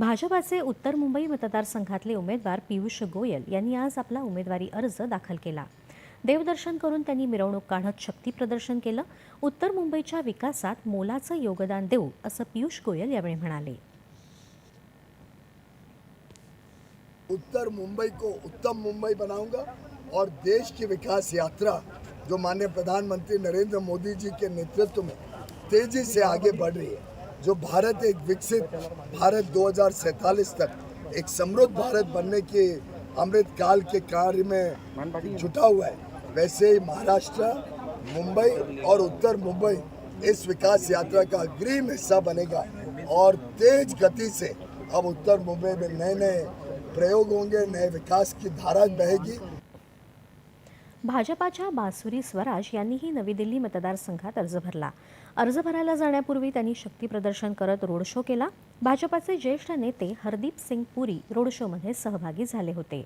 भाजपाचे उत्तर मुंबई मतदारसंघातले उमेदवार पियुष गोयल यांनी आज आपला उमेदवारी अर्ज दाखल केला. देवदर्शन करून त्यांनी मिरवणूक काढत शक्ती प्रदर्शन केलं. उत्तर मुंबईच्या विकासात मोलाचं योगदान देऊ असं पियुष गोयल यावेळी म्हणाले. उत्तर मुंबई को उत्तम मुंबई बनाऊंगा और देश की विकास यात्रा जो माननीय प्रधानमंत्री नरेंद्र मोदी जी के नेतृत्व में तेजी से आगे बढ़ रही है। जो भारत एक विकसित भारत 2047 तक एक समृद्ध भारत बनने के अमृत काल के कार्य में जुटा हुआ है। वैसे ही महाराष्ट्र, मुंबई और उत्तर मुंबई इस विकास यात्रा का अग्रिम हिस्सा बनेगा और तेज गति से अब उत्तर मुंबई में नए नए प्रयोग होंगे, नए विकास की धारा बहेगी। भाजपाच्या बासुरी स्वराज यांनीही नवी दिल्ली मतदारसंघात अर्ज भरला. अर्ज भरायला जाण्यापूर्वी त्यांनी शक्तीप्रदर्शन करत रोड शो केला. भाजपाचे ज्येष्ठ नेते हरदीप सिंग पुरी रोड शोमध्ये सहभागी झाले होते.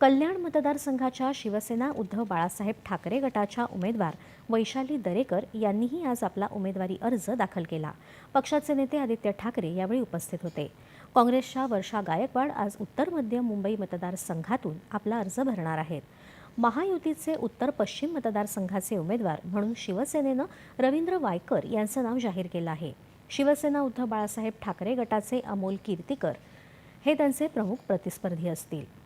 कल्याण मतदारसंघाच्या शिवसेना उद्धव बाळासाहेब ठाकरे गटाच्या उमेदवार वैशाली दरेकर यांनीही आज आपला उमेदवारी अर्ज दाखल केला. पक्षाचे नेते आदित्य ठाकरे यावेळी उपस्थित होते. काँग्रेसच्या वर्षा गायकवाड आज उत्तर मध्य मुंबई मतदारसंघातून आपला अर्ज भरणार आहेत. महायुतीचे उत्तर पश्चिम मतदारसंघाचे उमेदवार म्हणून शिवसेनेनं रवींद्र वायकर यांचं नाव जाहीर केलं आहे. शिवसेना उद्धव बाळासाहेब ठाकरे गटाचे अमोल कीर्तीकर हे त्यांचे प्रमुख प्रतिस्पर्धी असतील.